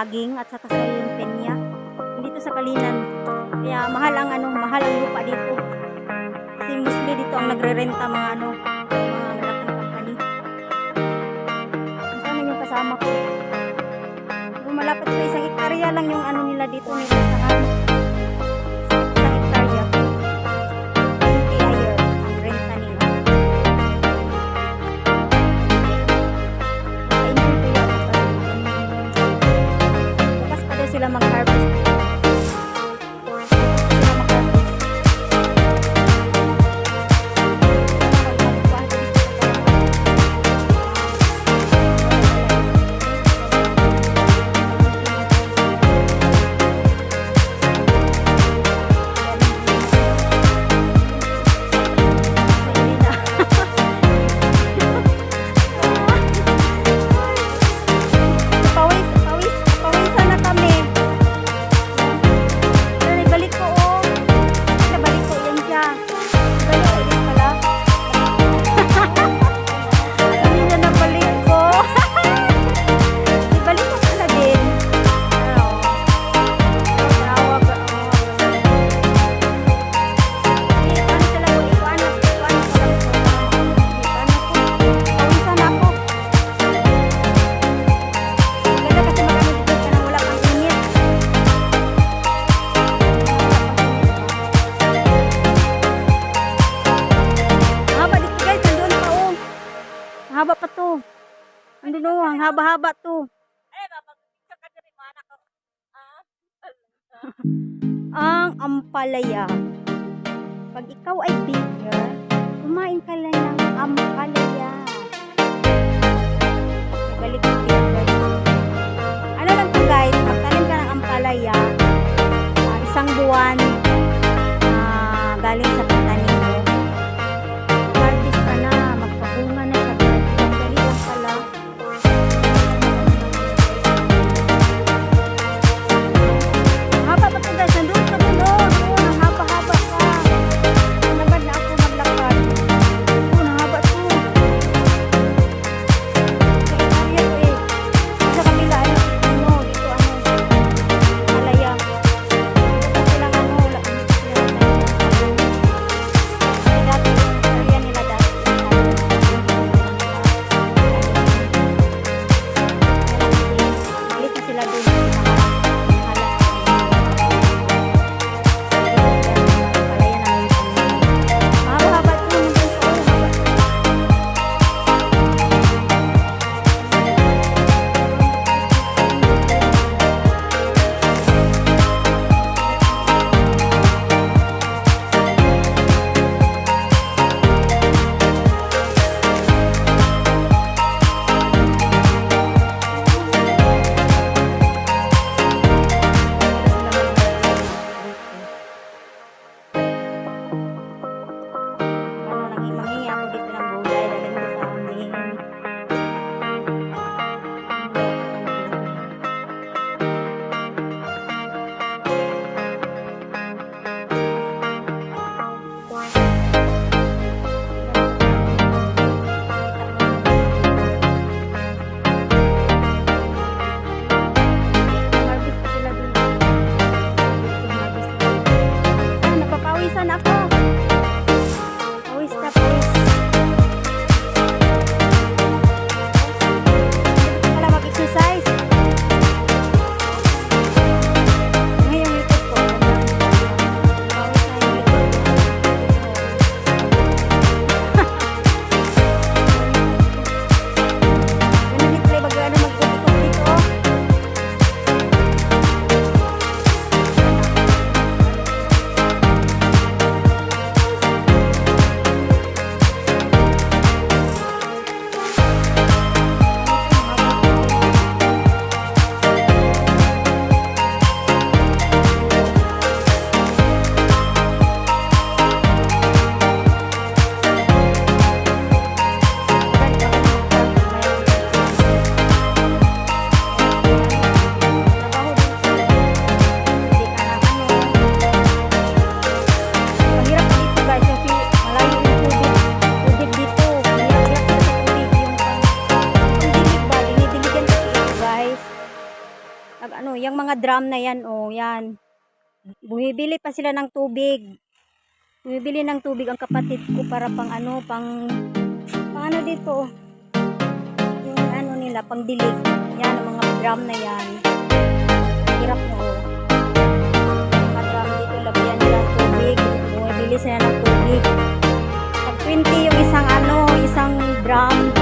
saging at saka sa yung penya. Dito sa Kalinan. Kaya mahal ang ano, mahal ang lupa dito. Kasi mostly dito ang nagre-renta mga ano, mga malaking company. Kasama yung kasama ko. Malapit sa isang ektarya lang yung ano nila dito. May Hindi no, ang haba-haba to. ang ampalaya. Pag ikaw ay bigger, kumain ka lang ng ampalaya. Balik bigger. Ano lang to guys, mga drum na yan, oh, yan. Bumibili pa sila ng tubig. Bumibili ng tubig ang kapatid ko para pang ano, pang, pang ano dito, oh. Yung ano nila, pang dilig. Yan, ang mga drum na yan. Hirap mo, oh. Mga drum dito, lagyan nila ng tubig. Bumibili sila ng tubig. Pag 20 yung isang ano, isang drum.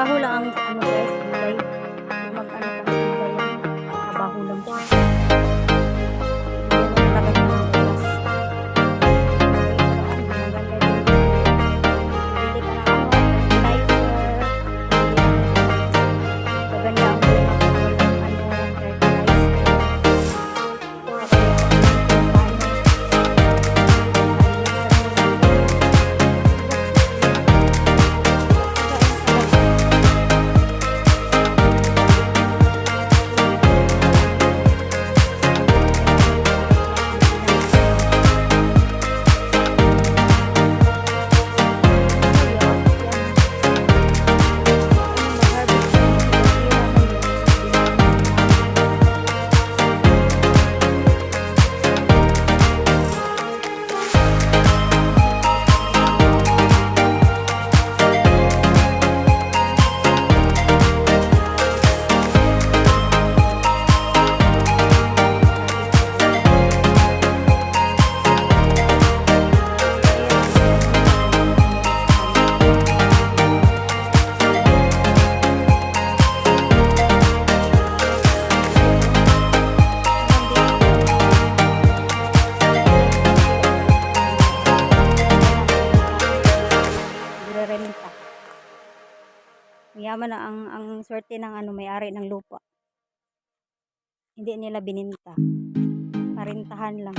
Matrabaho lang ang ano guys, Mayaman na ang, ang swerte ng ano, may-ari ng lupa. Hindi nila bininta. Parentahan lang.